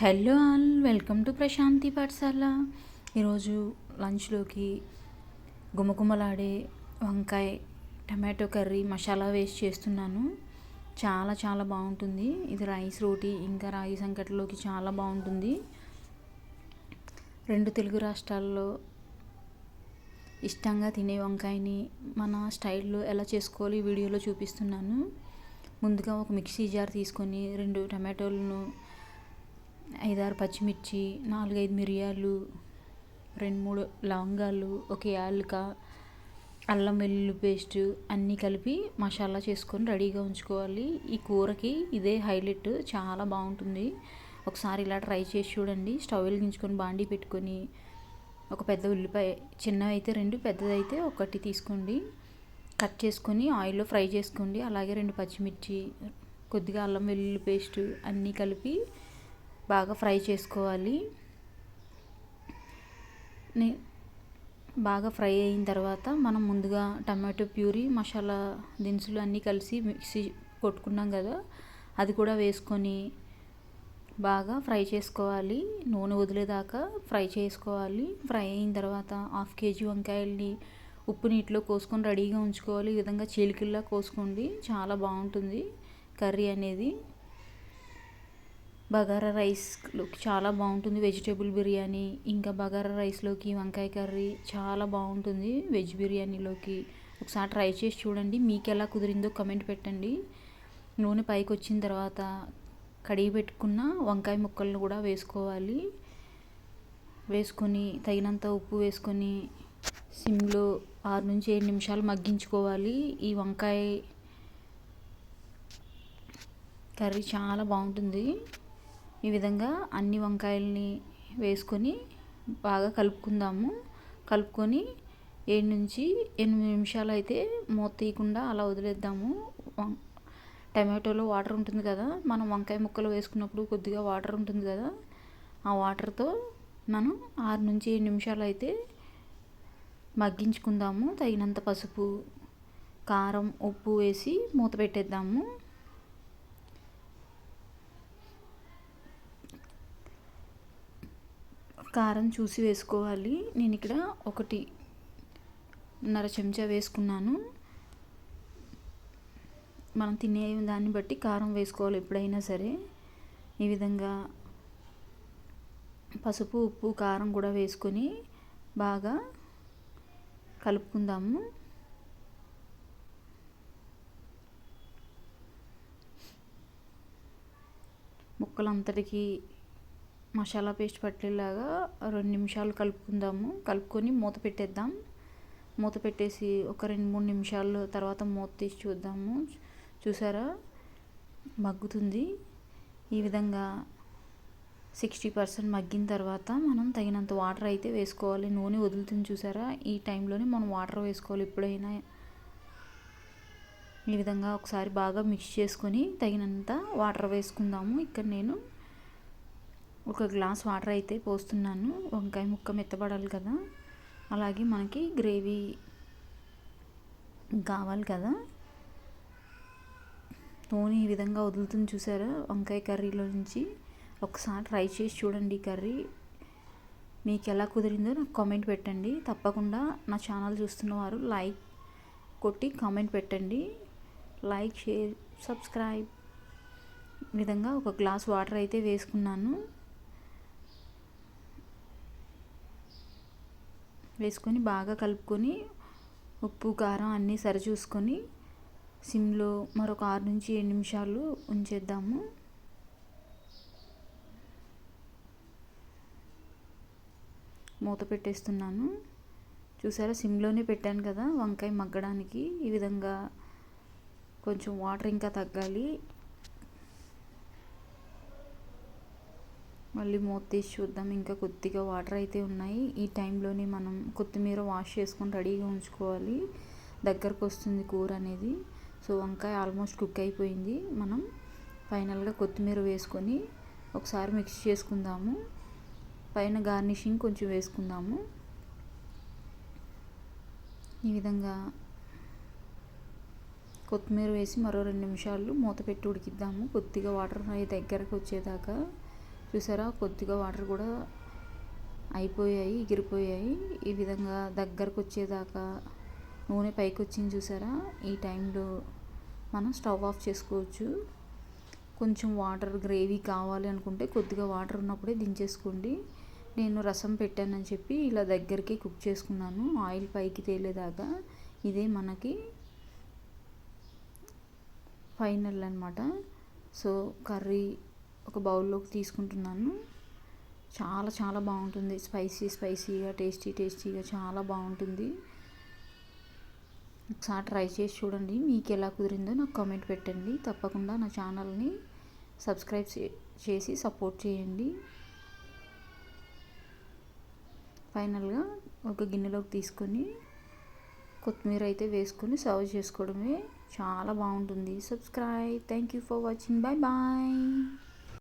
Hello all welcome to Prashanti Pathashala. ఈరోజు లంచ్లోకి గుమగుమలాడే వంకాయ టమాటో కర్రీ మసాలా వేసి చేస్తున్నాను. చాలా చాలా బాగుంటుంది. ఇది రైస్ రోటీ ఇంకా రాగి సంకటిలోకి చాలా బాగుంటుంది. రెండు తెలుగు రాష్ట్రాల్లో ఇష్టంగా తినే వంకాయని మన స్టైల్లో ఎలా చేసుకోవాలి వీడియోలో చూపిస్తున్నాను. ముందుగా ఒక మిక్సీ జార్ తీసుకొని రెండు టమాటోలను ఐదారు పచ్చిమిర్చి నాలుగైదు మిరియాలు రెండు మూడు లవంగాలు ఒక యాలుక అల్లం వెల్లుల్లి పేస్ట్ అన్నీ కలిపి మసాలా చేసుకొని రెడీగా ఉంచుకోవాలి. ఈ కూరకి ఇదే హైలైట్. చాలా బాగుంటుంది. ఒకసారి ఇలా ట్రై చేసి చూడండి. స్టవ్ వెలిగించుకొని బాండీ పెట్టుకొని ఒక పెద్ద ఉల్లిపాయ చిన్నవి అయితే రెండు పెద్దదైతే ఒకటి తీసుకోండి. కట్ చేసుకొని ఆయిల్లో ఫ్రై చేసుకోండి. అలాగే రెండు పచ్చిమిర్చి కొద్దిగా అల్లం వెల్లుల్లి పేస్ట్ అన్నీ కలిపి బాగా ఫ్రై చేసుకోవాలి. బాగా ఫ్రై అయిన తర్వాత మనం ముందుగా టమాటో ప్యూరీ మసాలా దినుసులు అన్నీ కలిసి మిక్సీ కొట్టుకున్నాం కదా అది కూడా వేసుకొని బాగా ఫ్రై చేసుకోవాలి. నూనె వదిలేదాకా ఫ్రై చేసుకోవాలి. ఫ్రై అయిన తర్వాత హాఫ్ కేజీ వంకాయల్ని ఉప్పు నీటిలో కోసుకొని రెడీగా ఉంచుకోవాలి. ఈ విధంగా చీలికల్లా కోసుకోండి. చాలా బాగుంటుంది కర్రీ అనేది. బగారా రైస్లోకి చాలా బాగుంటుంది. వెజిటేబుల్ బిర్యానీ ఇంకా బగారా రైస్లోకి వంకాయ కర్రీ చాలా బాగుంటుంది వెజ్ బిర్యానీలోకి. ఒకసారి ట్రై చేసి చూడండి. మీకు ఎలా కుదిరిందో కమెంట్ పెట్టండి. నూనె పైకి వచ్చిన తర్వాత కడిగి పెట్టుకున్న వంకాయ ముక్కలను కూడా వేసుకోవాలి. వేసుకొని తగినంత ఉప్పు వేసుకొని సిమ్లో ఆరు నుంచి ఏడు నిమిషాలు మగ్గించుకోవాలి. ఈ వంకాయ కర్రీ చాలా బాగుంటుంది. ఈ విధంగా అన్ని వంకాయల్ని వేసుకొని బాగా కలుపుకుందాము. కలుపుకొని ఏడు నుంచి ఎనిమిది నిమిషాలు అయితే మూత తీయకుండా అలా వదిలేద్దాము. టమాటోలో వాటర్ ఉంటుంది కదా మనం వంకాయ ముక్కలు వేసుకున్నప్పుడు కొద్దిగా వాటర్ ఉంటుంది కదా ఆ వాటర్తో మనం ఆరు నుంచి ఏడు నిమిషాలు అయితే మగ్గించుకుందాము. తగినంత పసుపు కారం ఉప్పు వేసి మూత పెట్టేద్దాము. కారం చూసి వేసుకోవాలి. నేను ఇక్కడ ఒకటి నర చెంచా వేసుకున్నాను. మనం తినే దాన్ని బట్టి కారం వేసుకోవాలి ఎప్పుడైనా సరే. ఈ విధంగా పసుపు ఉప్పు కారం కూడా వేసుకొని బాగా కలుపుకుందాము. ముక్కలంతటికీ మసాలా పేస్ట్ పట్టేలాగా రెండు నిమిషాలు కలుపుకుందాము. కలుపుకొని మూత పెట్టేద్దాం. మూత పెట్టేసి ఒక రెండు మూడు నిమిషాలు తర్వాత మూత తీసి చూద్దాము. చూసారా? మగ్గుతుంది. ఈ విధంగా సిక్స్టీ పర్సెంట్ మగ్గిన తర్వాత మనం తగినంత వాటర్ అయితే వేసుకోవాలి. నూనె వదులుతుంది చూసారా? ఈ టైంలోనే మనం వాటర్ వేసుకోవాలి ఎప్పుడైనా. ఈ విధంగా ఒకసారి బాగా మిక్స్ చేసుకొని తగినంత వాటర్ వేసుకుందాము. ఇక్కడ నేను ఒక గ్లాస్ వాటర్ అయితే పోస్తున్నాను. వంకాయ ముక్క మెత్తబడాలి కదా. అలాగే మనకి గ్రేవీ కావాలి కదా. నూనె ఈ విధంగా వదులుతుంది చూసారా? వంకాయ కర్రీలో నుంచి ఒకసారి ట్రై చేసి చూడండి కర్రీ. మీకు ఎలా కుదిరిందో నాకు కామెంట్ పెట్టండి. తప్పకుండా నా ఛానల్ చూస్తున్నవారు లైక్ కొట్టి కామెంట్ పెట్టండి. Like share subscribe. విధంగా ఒక గ్లాస్ వాటర్ అయితే వేసుకున్నాను. వేసుకొని బాగా కలుపుకొని ఉప్పు కారం అన్నీ సరిచూసుకొని సిమ్లో మరొక ఆరు నుంచి ఏడు నిమిషాలు ఉంచేద్దాము. మూత పెట్టేస్తున్నాను. చూసారా? సిమ్లోనే పెట్టాను కదా వంకాయ మగ్గడానికి. ఈ విధంగా కొంచెం వాటర్ ఇంకా తగ్గాలి. మళ్ళీ మూత తీసి చూద్దాం. ఇంకా కొద్దిగా వాటర్ అయితే ఉన్నాయి. ఈ టైంలోనే మనం కొత్తిమీర వాష్ చేసుకొని రెడీగా ఉంచుకోవాలి. దగ్గరకు వస్తుంది కూర అనేది. సో వంకాయ ఆల్మోస్ట్ కుక్ అయిపోయింది. మనం ఫైనల్గా కొత్తిమీర వేసుకొని ఒకసారి మిక్స్ చేసుకుందాము. పైన గార్నిషింగ్ కొంచెం వేసుకుందాము. ఈ విధంగా కొత్తిమీర వేసి మరో రెండు నిమిషాలు మూత పెట్టి ఉడికిద్దాము. కొద్దిగా వాటర్ దగ్గరకు వచ్చేదాకా చూసారా? కొద్దిగా వాటర్ కూడా అయిపోయాయి ఎగిరిపోయాయి ఈ విధంగా దగ్గరకు వచ్చేదాకా నూనె పైకి వచ్చింది చూసారా? ఈ టైంలో మనం స్టవ్ ఆఫ్ చేసుకోవచ్చు. కొంచెం వాటర్ గ్రేవీ కావాలి అనుకుంటే కొద్దిగా వాటర్ ఉన్నప్పుడే దించేసుకోండి. నేను రసం పెట్టానని చెప్పి ఇలా దగ్గరికి కుక్ చేసుకున్నాను. ఆయిల్ పైకి తేలేదాకా ఇదే మనకి ఫైనల్ అనమాట సో కర్రీ ఒక బౌల్లోకి తీసుకుంటున్నాను. చాలా చాలా బాగుంటుంది. స్పైసీ స్పైసీగా టేస్టీ టేస్టీగా చాలా బాగుంటుంది. ఒకసారి ట్రై చేసి చూడండి. మీకు ఎలా కుదిరిందో నాకు కామెంట్ పెట్టండి. తప్పకుండా నా ఛానల్ని సబ్స్క్రైబ్ చేసి సపోర్ట్ చేయండి. ఫైనల్గా ఒక గిన్నెలోకి తీసుకొని కొత్తిమీర అయితే వేసుకొని సర్వ్ చేసుకోవడమే చాలా బాగుంటుంది. Subscribe. Thank you for watching. Bye bye.